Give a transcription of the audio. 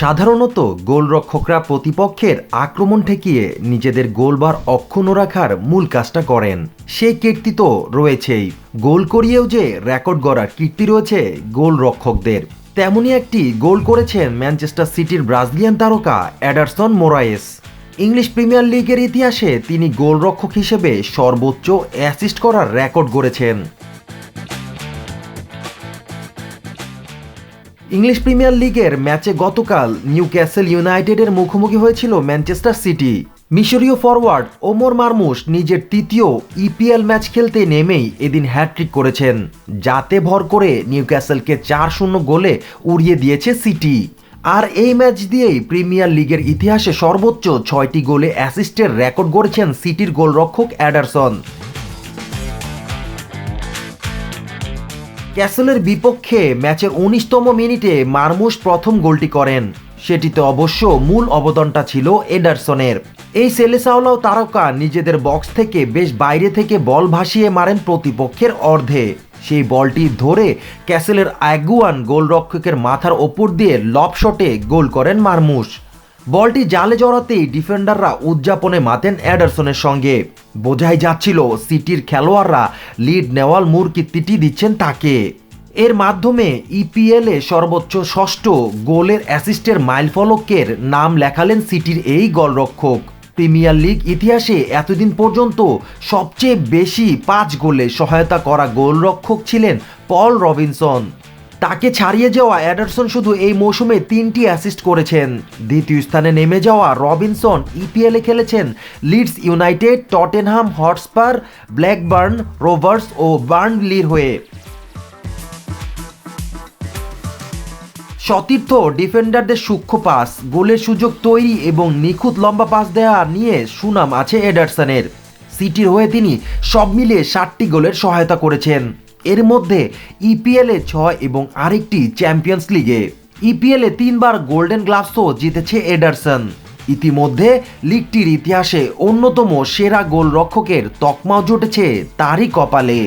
সাধারণত গোলরক্ষকরা প্রতিপক্ষের আক্রমণ ঠেকিয়ে নিজেদের গোলবার অক্ষুণ্ণ রাখার মূল কাজটা করেন। সে কীর্তি তো রয়েছেই। গোল করিয়েও যে রেকর্ড গড়ার কীর্তি রয়েছে গোলরক্ষকদের। তেমনই একটি গোল করেছেন ম্যানচেস্টার সিটির ব্রাজিলিয়ান তারকা অ্যাডারসন মোরায়েস। ইংলিশ প্রিমিয়ার লিগের ইতিহাসে তিনি গোলরক্ষক হিসেবে সর্বোচ্চ অ্যাসিস্ট করার রেকর্ড গড়েছেন। ইংলিশ প্রিমিয়ার লিগের ম্যাচে গতকাল নিউ ক্যাসেল ইউনাইটেডের মুখোমুখি হয়েছিল ম্যানচেস্টার সিটি। মিশরীয় ফরওয়ার্ড ওমর মারমুস নিজের তৃতীয় ইপিএল ম্যাচ খেলতে নেমেই এদিন হ্যাট্রিক করেছেন, যাতে ভর করে নিউ ক্যাসেলকে চার শূন্য গোলে উড়িয়ে দিয়েছে সিটি। আর এই ম্যাচ দিয়েই প্রিমিয়ার লিগের ইতিহাসে সর্বোচ্চ ছয়টি গোলে অ্যাসিস্টের রেকর্ড গড়েছেন সিটির গোলরক্ষক অ্যাডারসন। ক্যাসেলের বিপক্ষে ম্যাচের উনিশতম মিনিটে মারমুশ প্রথম গোলটি করেন। সেটিতে অবশ্য মূল অবদানটা ছিল এডারসনের। এই সেলেসাওলাও তারকা নিজেদের বক্স থেকে বেশ বাইরে থেকে বল ভাসিয়ে মারেন প্রতিপক্ষের অর্ধে। সেই বলটি ধরে ক্যাসেলের আগুয়ান গোলরক্ষকের মাথার ওপর দিয়ে লব শটে গোল করেন মারমুশ। বলটি জালে জড়াতেই ডিফেন্ডাররা উদযাপনে মাতেন অ্যাডারসনের সঙ্গে। বোঝাই যাচ্ছিল, সিটির খেলোয়াড়রা লিড নেওয়াল মূর কীর্তিটি দিচ্ছেন তাকে। এর মাধ্যমে ইপিএলে সর্বোচ্চ ষষ্ঠ গোলের অ্যাসিস্টের মাইলফলকের নাম লেখালেন সিটির এই গোলরক্ষক। প্রিমিয়ার লিগ ইতিহাসে এতদিন পর্যন্ত সবচেয়ে বেশি পাঁচ গোলে সহায়তা করা গোলরক্ষক ছিলেন পল রবিনসন। তাকে ছাড়িয়ে যাওয়া অ্যাডারসন শুধু এই মৌসুমে তিনটি অ্যাসিস্ট করেছেন। দ্বিতীয় স্থানে নেমে যাওয়া রবিনসন ইপিএলে খেলেছেন Leeds United, Tottenham Hotspur, Blackburn Rovers ও বার্নলির হয়ে। সতীর্থ ডিফেন্ডারদের সূক্ষ্ম পাস, গোলের সুযোগ তৈরি এবং নিখুঁত লম্বা পাস দেওয়া নিয়ে সুনাম আছে এডারসনের সিটির হয়ে তিনি সব মিলিয়ে ষাটটি গোলের সহায়তা করেছেন। এর মধ্যে ইপিএলে ছয় এবং আরেকটি চ্যাম্পিয়ন্স লিগে ইপিএলে তিনবার গোল্ডেন গ্লাভসও জিতেছে এডারসন ইতিমধ্যে লিগটির ইতিহাসে অন্যতম সেরা গোলরক্ষকের তকমাও জুটেছে তারই কপালে।